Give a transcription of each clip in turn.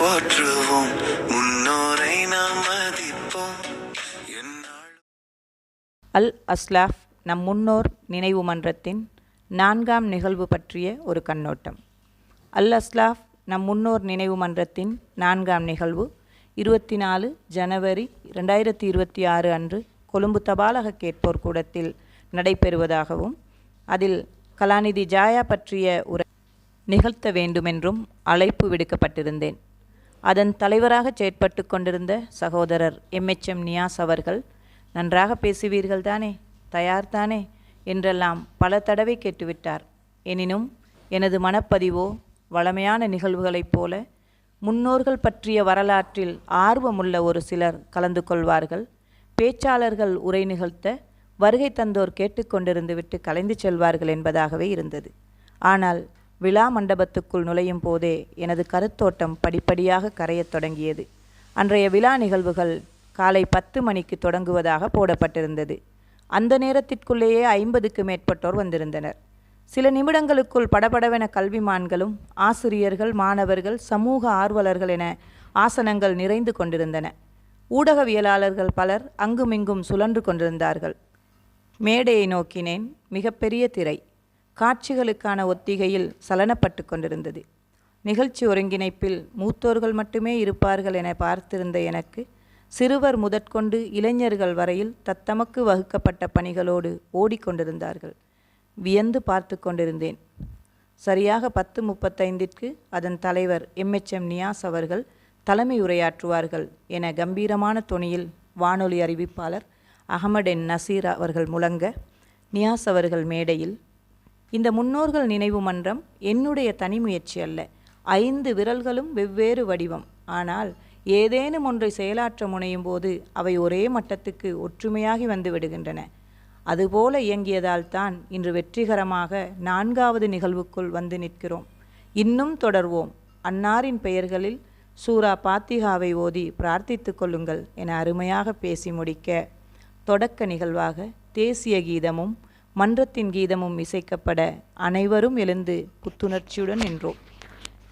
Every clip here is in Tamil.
போற்றுவோம். முன்னோரை நாம் மதிப்போம். அல் அஸ்லாஃப் நம் முன்னோர் நினைவு மன்றத்தின் நான்காம் நிகழ்வு பற்றிய ஒரு கண்ணோட்டம். அல் அஸ்லாஃப் நம் முன்னோர் நினைவு மன்றத்தின் நான்காம் நிகழ்வு இருபத்தி நாலு ஜனவரி ரெண்டாயிரத்தி இருபத்தி ஆறு அன்று கொழும்பு தபாலக கேட்போர் கூடத்தில் நடைபெறுவதாகவும் அதில் கலாநிதி ஜாயா பற்றிய உரை நிகழ்த்த வேண்டுமென்றும் அழைப்பு விடுக்கப்பட்டிருந்தேன். அதன் தலைவராக செயற்பட்டு கொண்டிருந்த சகோதரர் எம்எச்எம் நியாஸ் அவர்கள் நன்றாக பேசுவீர்கள் தானே தயார் தானே என்றெல்லாம் பல தடவை கேட்டுவிட்டார். எனினும் எனது மனப்பதிவோ வளமையான நிகழ்வுகளைப் போல முன்னோர்கள் பற்றிய வரலாற்றில் ஆர்வமுள்ள ஒரு சிலர் கலந்து கொள்வார்கள். பேச்சாளர்கள் உரை நிகழ்த்த வருகை தந்தோர் கேட்டுக்கொண்டிருந்து விட்டு கலைந்து செல்வார்கள் என்பதாகவே இருந்தது. ஆனால் விழா மண்டபத்துக்குள் நுழையும் போதே எனது கருத்தோட்டம் படிப்படியாக கரையத் தொடங்கியது. அன்றைய விழா நிகழ்வுகள் காலை பத்து மணிக்கு தொடங்குவதாக போடப்பட்டிருந்தது. அந்த நேரத்திற்குள்ளேயே ஐம்பதுக்கு மேற்பட்டோர் வந்திருந்தனர். சில நிமிடங்களுக்குள் படபடவென கல்விமான்களும் ஆசிரியர்கள் மாணவர்கள் சமூக ஆர்வலர்கள் என ஆசனங்கள் நிறைந்து கொண்டிருந்தன. ஊடகவியலாளர்கள் பலர் அங்குமிங்கும் சுழன்று கொண்டிருந்தார்கள். மேடையை நோக்கினேன். மிகப்பெரிய திரை. காட்சிகளுக்கான ஒத்திகையில் சலனப்பட்டு கொண்டிருந்தது. நிகழ்ச்சி ஒருங்கிணைப்பில் மூத்தோர்கள் மட்டுமே இருப்பார்கள் என பார்த்திருந்த எனக்கு சிறுவர் முதற்கொண்டு இளைஞர்கள் வரையில் தத்தமக்கு வகுக்கப்பட்ட பணிகளோடு ஓடிக்கொண்டிருந்தார்கள். வியந்து பார்த்து கொண்டிருந்தேன். சரியாக பத்து முப்பத்தைந்திற்கு அதன் தலைவர் எம்எச்எம் நியாஸ் அவர்கள் தலைமை உரையாற்றுவார்கள் என கம்பீரமான தொனியில் வானொலி அறிவிப்பாளர் அகமது என். நசீர் அவர்கள் முழங்க நியாஸ் அவர்கள் மேடையில் இந்த முன்னோர்கள் நினைவு மன்றம் என்னுடைய தனி முயற்சி அல்ல. ஐந்து விரல்களும் வெவ்வேறு வடிவம். ஆனால் ஏதேனும் ஒன்றை செயலாற்ற முனையும் போது அவை ஒரே மட்டத்துக்கு ஒற்றுமையாகி வந்து விடுகின்றன. அதுபோல இயங்கியதால் தான் இன்று வெற்றிகரமாக நான்காவது நிகழ்வுக்குள் வந்து நிற்கிறோம். இன்னும் தொடர்வோம். அன்னாரின் பெயர்களில் சூரா பாத்திகாவை ஓதி பிரார்த்தித்து கொள்ளுங்கள் என அருமையாக பேசி முடிக்க தொடக்க நிகழ்வாக தேசிய கீதமும் மன்றத்தின் கீதமும் இசைக்கப்பட அனைவரும் எழுந்து புத்துணர்ச்சியுடன் நின்றோம்.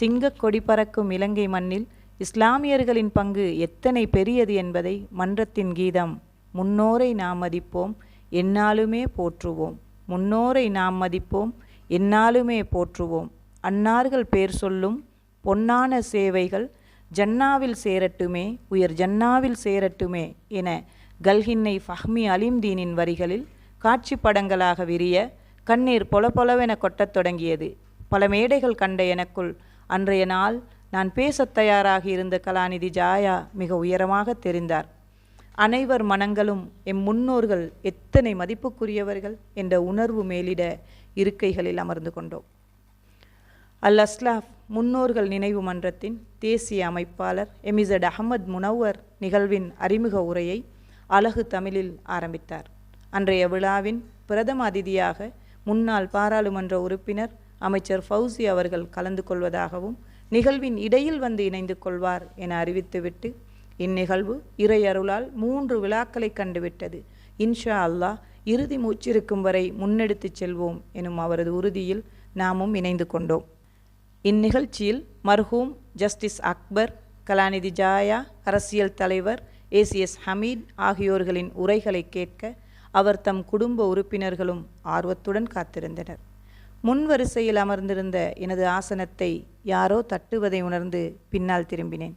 சிங்கக்கொடி பறக்கும் இலங்கை மண்ணில் இஸ்லாமியர்களின் பங்கு எத்தனை பெரியது என்பதை மன்றத்தின் கீதம் முன்னோரை நாம் மதிப்போம் என்னாலுமே போற்றுவோம். முன்னோரை நாம் மதிப்போம் என்னாலுமே போற்றுவோம். அன்னார்கள் பேர் சொல்லும் பொன்னான சேவைகள் ஜன்னாவில் சேரட்டுமே உயர் ஜன்னாவில் சேரட்டுமே என கல்ஹின்னை ஃபஹ்மி அலிம்தீனின் வரிகளில் காட்சி படங்களாக விரிய கண்ணீர் பொல பொலவென கொட்டத் தொடங்கியது. பல மேடைகள் கண்ட எனக்குள் அன்றைய நாள் நான் பேசத் தயாராக இருந்த கலாநிதி ஜாயா மிக உயரமாக தெரிந்தார். அனைவர் மனங்களும் எம் முன்னோர்கள் எத்தனை மதிப்புக்குரியவர்கள்? என்ற உணர்வு மேலிட இருக்கைகளில் அமர்ந்து கொண்டோம். அல் அஸ்லாஃப் முன்னோர்கள் நினைவு மன்றத்தின் தேசிய அமைப்பாளர் எமிசட் அகமது முனவர் நிகழ்வின் அறிமுக உரையை அழகு தமிழில் ஆரம்பித்தார். அன்றைய விழாவின் பிரதம அதிதியாக முன்னாள் பாராளுமன்ற உறுப்பினர் அமைச்சர் ஃபவுசி அவர்கள் கலந்து கொள்வதாகவும் நிகழ்வின் இடையில் வந்து இணைந்து கொள்வார் என அறிவித்துவிட்டு இந்நிகழ்வு இறையருளால் மூன்று விழாக்களை கண்டுவிட்டது. இன்ஷா அல்லாஹ் இறுதி மூச்சிருக்கும் வரை முன்னெடுத்துச் செல்வோம் எனும் அவரது உறுதியில் நாமும் இணைந்து கொண்டோம். இந்நிகழ்ச்சியில் மர்ஹூம் ஜஸ்டிஸ் அக்பர் கலாநிதி ஜாயா அரசியல் தலைவர் ஏசிஎஸ் ஹமீத் ஆகியோர்களின் உரைகளை கேட்க அவர் தம் குடும்ப உறுப்பினர்களும் ஆர்வத்துடன் காத்திருந்தனர். முன் வரிசையில் அமர்ந்திருந்த எனது ஆசனத்தை யாரோ தட்டுவதை உணர்ந்து பின்னால் திரும்பினேன்.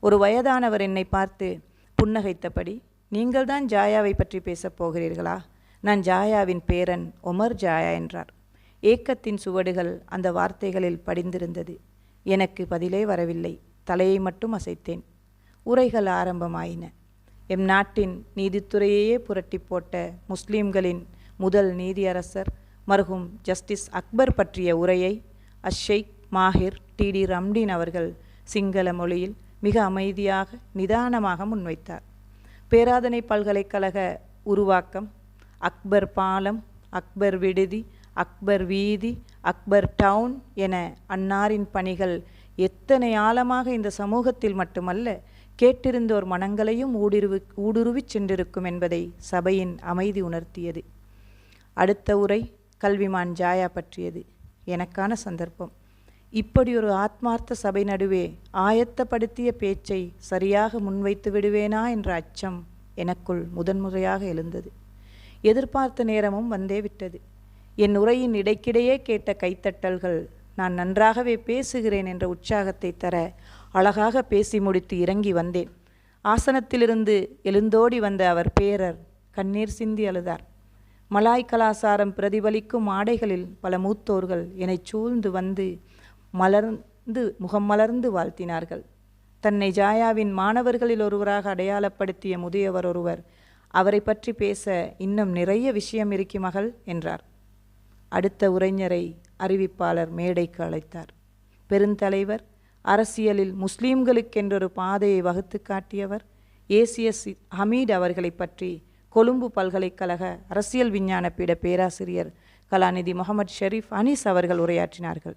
ஒரு வயதானவர் என்னை பார்த்து புன்னகைத்தபடி நீங்கள்தான் ஜாயாவை பற்றி பேசப் போகிறீர்களா? நான் ஜாயாவின் பேரன் ஒமர் ஜாயா என்றார். ஏக்கத்தின் சுவடுகள் அந்த வார்த்தைகளில் படிந்திருந்தது. எனக்கு பதிலே வரவில்லை. தலையை மட்டும் அசைத்தேன். உரைகள் ஆரம்பமாயின. எம் நாட்டின் நீதித்துறையையே புரட்டி போட்ட முஸ்லீம்களின் முதல் நீதியரசர் மருகும் ஜஸ்டிஸ் அக்பர் பற்றிய உரையை அஷேக் மாஹிர் டிடி ரம்டின் அவர்கள் சிங்கள மொழியில் மிக அமைதியாக நிதானமாக முன்வைத்தார். பேராதனை பல்கலைக்கழக உருவாக்கம் அக்பர் பாலம் அக்பர் விடுதி அக்பர் வீதி அக்பர் டவுன் என அன்னாரின் பணிகள் எத்தனை ஆழமாக இந்த சமூகத்தில் மட்டுமல்ல கேட்டிருந்தோர் மனங்களையும் ஊடுருவி ஊடுருவிச் சென்றிருக்கும் என்பதை சபையின் அமைதி உணர்த்தியது. அடுத்த உரை கல்விமான் ஜாயா பற்றியது. எனக்கான சந்தர்ப்பம். இப்படி ஒரு ஆத்மார்த்த சபை நடுவே ஆயத்தப்படுத்திய பேச்சை சரியாக முன்வைத்து விடுவேனா என்ற அச்சம் எனக்குள் முதன்முறையாக எழுந்தது. எதிர்பார்த்த நேரமும் வந்தே விட்டது. என் உரையின் இடைக்கிடையே கேட்ட கைத்தட்டல்கள் நான் நன்றாகவே பேசுகிறேன் என்ற உற்சாகத்தை தர அழகாக பேசி முடித்து இறங்கி வந்தேன். ஆசனத்திலிருந்து எழுந்தோடி வந்த அவர் பேரர் கண்ணீர் சிந்தி அழுதார். மலாய் கலாசாரம் பிரதிபலிக்கும் ஆடைகளில் பல மூத்தோர்கள் என்னை சூழ்ந்து வந்து மலர்ந்து முகம் மலர்ந்து வாழ்த்தினார்கள். தன்னை ஜாயாவின் மாணவர்களில் ஒருவராக அடையாளப்படுத்திய முதியவர் ஒருவர் அவரை பற்றி பேச இன்னும் நிறைய விஷயம் இருக்கி மகள் என்றார். அடுத்த உரைஞரை அறிவிப்பாளர் மேடைக்கு அழைத்தார். பெருந்தலைவர் அரசியலில் முஸ்லீம்களுக்கென்றொரு பாதையை வகுத்து காட்டியவர் ஏசிஎஸ் ஹமீட் அவர்களை பற்றி கொழும்பு பல்கலைக்கழக அரசியல் விஞ்ஞான பீட பேராசிரியர் கலாநிதி முகமது ஷெரீப் அனீஸ் அவர்கள் உரையாற்றினார்கள்.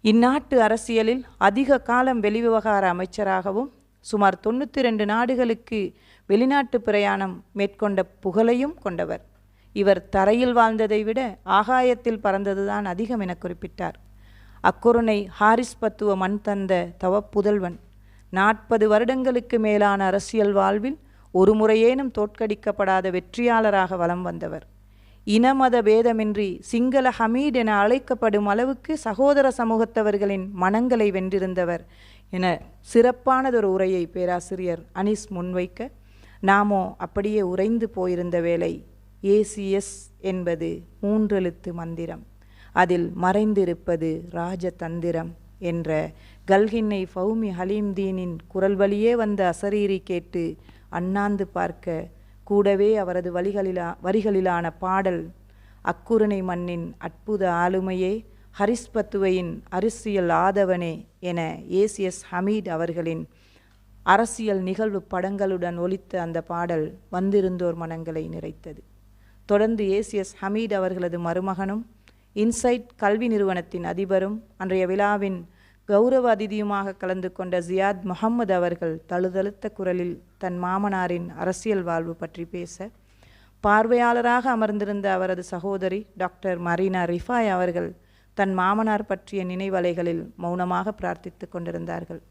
இந்நாட்டு அரசியலில் அதிக காலம் வெளிவிவகார அமைச்சராகவும் சுமார் தொண்ணூற்றி ரெண்டு நாடுகளுக்கு வெளிநாட்டு பிரயாணம் மேற்கொண்ட புகழையும் கொண்டவர். இவர் தரையில் வாழ்ந்ததை விட ஆகாயத்தில் பறந்ததுதான் அதிகம் என குறிப்பிட்டார். அக்குருணை ஹாரிஸ் பத்துவ மண் தந்த தவப்புதல்வன். நாற்பது வருடங்களுக்கு மேலான அரசியல் வாழ்வில் ஒரு முறையேனும் தோற்கடிக்கப்படாத வெற்றியாளராக வலம் வந்தவர். இனமத பேதமின்றி சிங்கள ஹமீட் என அழைக்கப்படும் அளவுக்கு சகோதர சமூகத்தவர்களின் மனங்களை வென்றிருந்தவர் என சிறப்பானதொரு உரையை பேராசிரியர் அனீஸ் முன்வைக்க நாமோ அப்படியே உறைந்து போயிருந்த வேளை ஏசிஎஸ் என்பது மூன்றெழுத்து மந்திரம். அதில் மறைந்திருப்பது ராஜதந்திரம் என்ற கல்கின்னை ஃபௌமி ஹலீம்தீனின் குரல் வழியே வந்த அசரீரி கேட்டு அண்ணாந்து பார்க்க கூடவே அவரது வழிகளிலா வரிகளிலான பாடல் அக்குருணை மண்ணின் அற்புத ஆளுமையே ஹரிஸ்பத்துவையின் அரசியல் ஆதவனே என ஏசிஎஸ் ஹமீட் அவர்களின் அரசியல் நிகழ்வு படங்களுடன் ஒலித்த அந்த பாடல் வந்திருந்தோர் மனங்களை நிறைத்தது. தொடர்ந்து ஏசிஎஸ் ஹமீட் அவர்களது மருமகனும் இன்சைட் கல்வி நிறுவனத்தின் அதிபரும் அன்றைய விழாவின் கௌரவ அதிதியுமாக கலந்து கொண்ட ஜியாத் முகம்மது அவர்கள் தழுதழுத்த குரலில் தன் மாமனாரின் அரசியல் வாழ்வு பற்றி பேச பார்வையாளராக அமர்ந்திருந்த அவரது சகோதரி டாக்டர் மரீனா ரிஃபாய் அவர்கள் தன் மாமனார் பற்றிய நினைவலைகளில் மௌனமாக பிரார்த்தித்து கொண்டிருந்தார்கள்.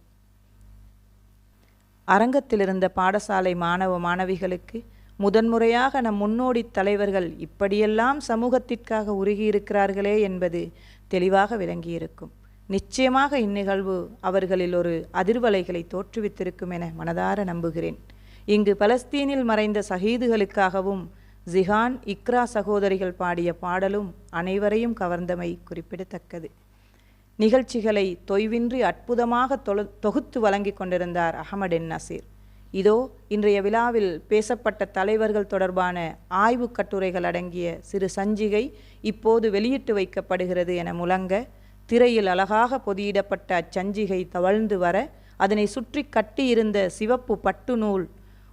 அரங்கத்தில் இருந்த பாடசாலை மாணவ மாணவிகளுக்கு முதன்முறையாக நம் முன்னோடி தலைவர்கள் இப்படியெல்லாம் சமூகத்திற்காக உருகியிருக்கிறார்களே என்பது தெளிவாக விளங்கியிருக்கும். நிச்சயமாக இந்நிகழ்வு அவர்களில் ஒரு அதிர்வலைகளை தோற்றுவித்திருக்கும் என மனதார நம்புகிறேன். இங்கு பலஸ்தீனில் மறைந்த சஹீதுகளுக்காகவும் ஜிஹான் இக்ரா சகோதரிகள் பாடிய பாடலும் அனைவரையும் கவர்ந்தமை குறிப்பிடத்தக்கது. நிகழ்ச்சிகளை தொய்வின்றி அற்புதமாக தொகுத்து வழங்கி கொண்டிருந்தார் அகமது என் நசீர் இதோ இன்றைய விழாவில் பேசப்பட்ட தலைவர்கள் தொடர்பான ஆய்வு கட்டுரைகள் அடங்கிய சிறு சஞ்சிகை இப்போது வெளியிட்டு வைக்கப்படுகிறது என முழங்க திரையில் அழகாக பொதியிடப்பட்ட அச்சஞ்சிகை தவழ்ந்து வர அதனை சுற்றி கட்டியிருந்த சிவப்பு பட்டு நூல்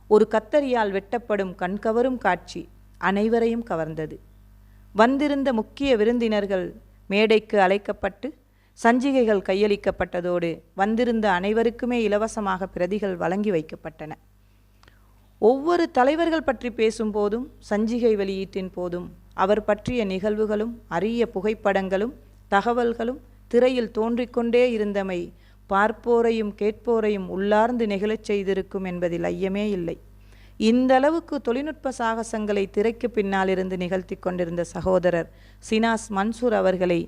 ஒரு கத்தரியால் வெட்டப்படும் கண்கவரும் காட்சி அனைவரையும் கவர்ந்தது. வந்திருந்த முக்கிய விருந்தினர்கள் மேடைக்கு அழைக்கப்பட்டு சஞ்சிகைகள் கையளிக்கப்பட்டதோடு வந்திருந்த அனைவருக்குமே இலவசமாக பிரதிகள் வழங்கி வைக்கப்பட்டன. ஒவ்வொரு தலைவர்கள் பற்றி பேசும்போதும் சஞ்சிகை வெளியீட்டின் போதும் அவர் பற்றிய நிகழ்வுகளும் அரிய புகைப்படங்களும் தகவல்களும் திரையில் தோன்றிக்கொண்டே இருந்தமை பார்ப்போரையும் கேட்போரையும் உள்ளார்ந்து நெகிழச் செய்திருக்கும் என்பதில் ஐயமே இல்லை. இந்த அளவுக்கு தொழில்நுட்ப சாகசங்களை திரைக்கு பின்னால் இருந்து நிகழ்த்தி கொண்டிருந்த சகோதரர் சினாஸ் மன்சூர் அவர்களை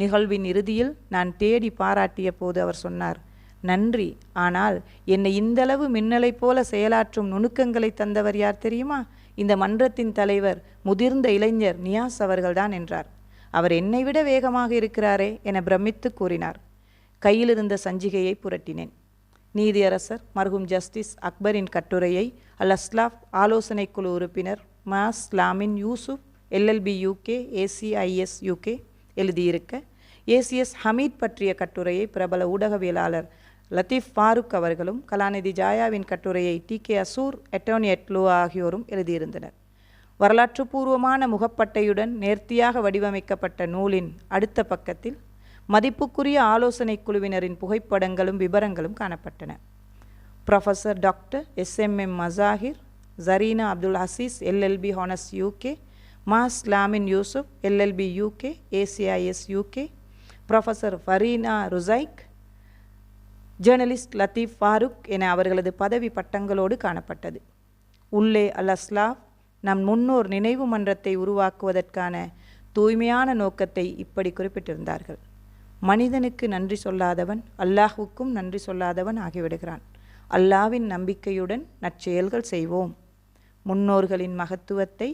நிகழ்வின் இறுதியில் நான் தேடி பாராட்டிய போது அவர் சொன்னார் நன்றி ஆனால் என்னை இந்தளவு மின்னலைப் போல செயலாற்றும் நுணுக்கங்களை தந்தவர் யார் தெரியுமா? இந்த மன்றத்தின் தலைவர் முதிர்ந்த இளைஞர் நியாஸ் அவர்கள்தான் என்றார். அவர் என்னை விட வேகமாக இருக்கிறாரே என பிரமித்து கூறினார். கையிலிருந்த சஞ்சிகையை புரட்டினேன். நீதியரசர் மர்ஹூம் ஜஸ்டிஸ் அக்பரின் கட்டுரையை அல் அஸ்லாஃப் ஆலோசனை குழு உறுப்பினர் mass Lamin Yusuf LLB UK ACIS UK எழுதியிருக்க. ஏசிஎஸ் ஹமீத் பற்றிய கட்டுரையை பிரபல ஊடகவியலாளர் லத்தீஃப் ஃபாரூக் அவர்களும் கலாநிதி ஜாயாவின் கட்டுரையை டி. கே. அசூர் எட்டோனி எட்லோ ஆகியோரும் எழுதியிருந்தனர். வரலாற்றுப்பூர்வமான முகப்பட்டையுடன் நேர்த்தியாக வடிவமைக்கப்பட்ட நூலின் அடுத்த பக்கத்தில் மதிப்புக்குரிய ஆலோசனை குழுவினரின் புகைப்படங்களும் விவரங்களும் காணப்பட்டன. Professor doctor SMM Mazahir Zarina Abdul ஹசீஸ் LLB honours UK mass Lamin Yusuf LLB UK ACIS UK professor Farina Ruzaik journalist Latheef Farook என அவர்களது பதவி பட்டங்களோடு காணப்பட்டது. உள்ளே அல் அஸ்லாப் நம் முன்னோர் நினைவு மன்றத்தை உருவாக்குவதற்கான தூய்மையான நோக்கத்தை இப்படி குறிப்பிட்டிருந்தார்கள். மனிதனுக்கு நன்றி சொல்லாதவன் அல்லாஹுக்கும் நன்றி சொல்லாதவன் ஆகிவிடுகிறான். அல்லாவின் நம்பிக்கையுடன் நற்செயல்கள் செய்வோம். முன்னோர்களின் மகத்துவத்தை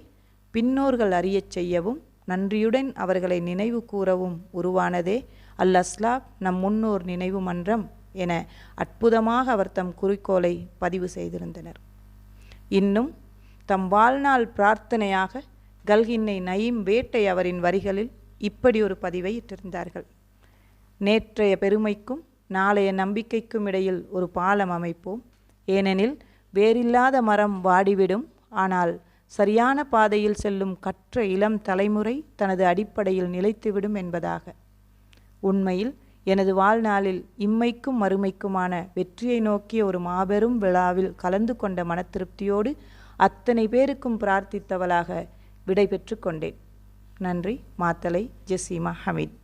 பின்னோர்கள் அறியச் செய்யவும் நன்றியுடன் அவர்களை நினைவு கூறவும் உருவானதே. அல் அஸ்லாப் நம் முன்னோர் நினைவு மன்றம் என அற்புதமாக அவர் தம் குறிக்கோளை பதிவு செய்திருந்தனர். இன்னும் தம் வாழ்நாள் பிரார்த்தனையாக கல்கின்னை நயீம் வேட்டை அவரின் வரிகளில் இப்படி ஒரு பதிவை இட்டிருந்தார்கள். நேற்றைய பெருமைக்கும் நாளைய நம்பிக்கைக்கும் இடையில் ஒரு பாலம் அமைப்போம். ஏனெனில் வேறில்லாத மரம் வாடிவிடும். ஆனால் சரியான பாதையில் செல்லும் கற்ற இளம் தலைமுறை தனது அடிப்படையில் நிலைத்துவிடும் என்பதாக. உண்மையில் எனது வாழ்நாளில் இம்மைக்கும் மறுமைக்குமான வெற்றியை நோக்கிய ஒரு மாபெரும் விழாவில் கலந்து கொண்ட மனத்திருப்தியோடு அத்தனை பேருக்கும் பிரார்த்தித்தவளாக விடை பெற்று கொண்டேன். நன்றி மாத்தலை ஜெசீமா ஹமீத்.